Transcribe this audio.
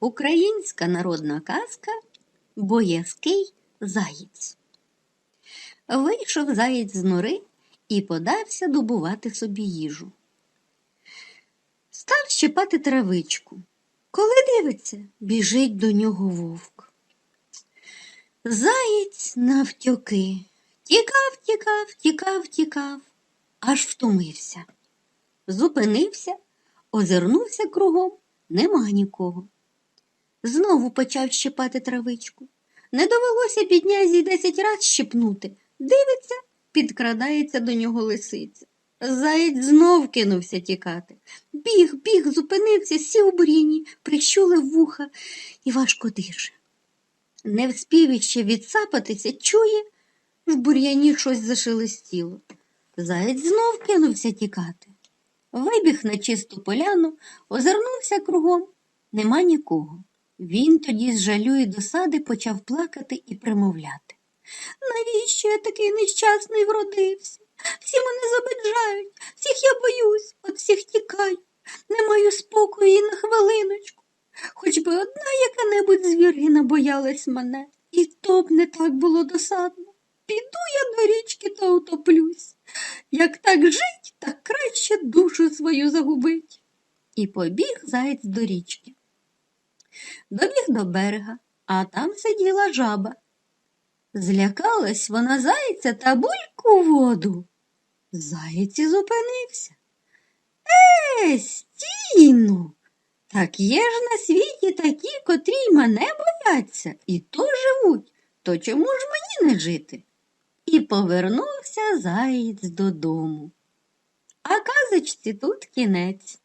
Українська народна казка Боязкий заєць. Вийшов заєць з нори і подався добувати собі їжу. Став щипати травичку. Коли дивиться, біжить до нього вовк. Заєць навтьоки. Тікав, тікав, тікав, тікав, аж втомився. Зупинився, озирнувся кругом, нема нікого. Знову почав щипати травичку. Не довелося біднязі й десять раз щипнути. Дивиться, підкрадається до нього лисиця. Заєць знов кинувся тікати. Біг, біг, зупинився, сів у бур'яні, прищулив вуха і важко дише. Не вспів іще відсапатися, чує, в бур'яні щось зашелестіло. Заєць знов кинувся тікати. Вибіг на чисту поляну, озирнувся кругом. Нема нікого. Він тоді з жалю і досади почав плакати і примовляти. Навіщо я такий нещасний вродився? Всі мене забиджають, всіх я боюсь, от всіх тікаю, не маю спокою і на хвилиночку. Хоч би одна яка-небудь звірина боялась мене, і то б не так було досадно. Піду я до річки та утоплюсь. Як так жить, так краще душу свою загубить. І побіг заєць до річки. Добіг до берега, а там сиділа жаба. Злякалась вона зайця та бульку в воду. Заєць зупинився. Е, стійну. Так є ж на світі такі, котрі й мене бояться, і то живуть, то чому ж мені не жити? І повернувся заєць додому. А казочці тут кінець.